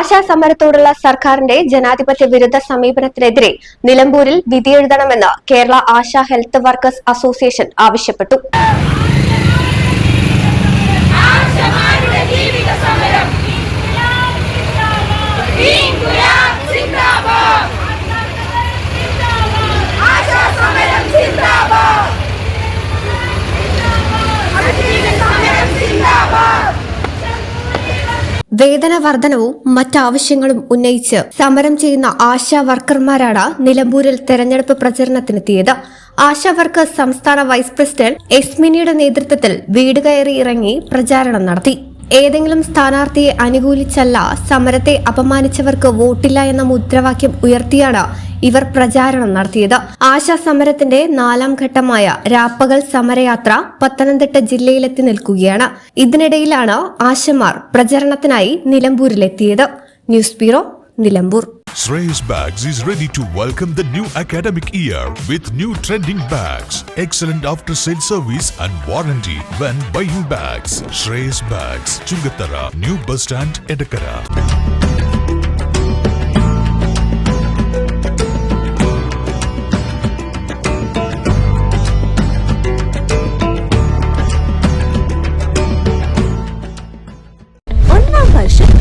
ആശാ സമരത്തോടുള്ള സർക്കാരിന്റെ ജനാധിപത്യ വിരുദ്ധ സമീപനത്തിനെതിരെ നിലമ്പൂരിൽ വിധിയെഴുതണമെന്ന് Kerala Asha health workers association ആവശ്യപ്പെട്ടു. വേതന വർധനവും മറ്റാവശ്യങ്ങളും ഉന്നയിച്ച് സമരം ചെയ്യുന്ന ആശാ വർക്കർമാരാണ് നിലമ്പൂരിൽ തെരഞ്ഞെടുപ്പ് പ്രചരണത്തിനെത്തിയത്. ആശാ വർക്കേഴ്സ് സംസ്ഥാന വൈസ് പ്രസിഡന്റ് എസ്മിനിയുടെ നേതൃത്വത്തിൽ വീട് കയറി ഇറങ്ങി പ്രചാരണം നടത്തി. ഏതെങ്കിലും സ്ഥാനാർത്ഥിയെ അനുകൂലിച്ചല്ല സമരത്തെ അപമാനിച്ചവർക്ക് വോട്ടില്ല എന്ന മുദ്രാവാക്യം ഉയർത്തിയാണ് ഇവർ പ്രചാരണം നടത്തിയത് ആശാ സമരത്തിന്റെ നാലാം ഘട്ടമായ രാപ്പകൽ സമരയാത്ര പത്തനംതിട്ട ജില്ലയിലെത്തി നിൽക്കുകയാണ് ഇതിനിടയിലാണ് ആശമാർ പ്രചരണത്തിനായി നിലമ്പൂരിലെത്തിയത് news bureau Nilambur Shreyas Bags is ready to welcome the new academic year with new trending bags, excellent after sale service and warranty when buying bags. Shreyas Bags, Chungatara, New Bus Stand, Edakara.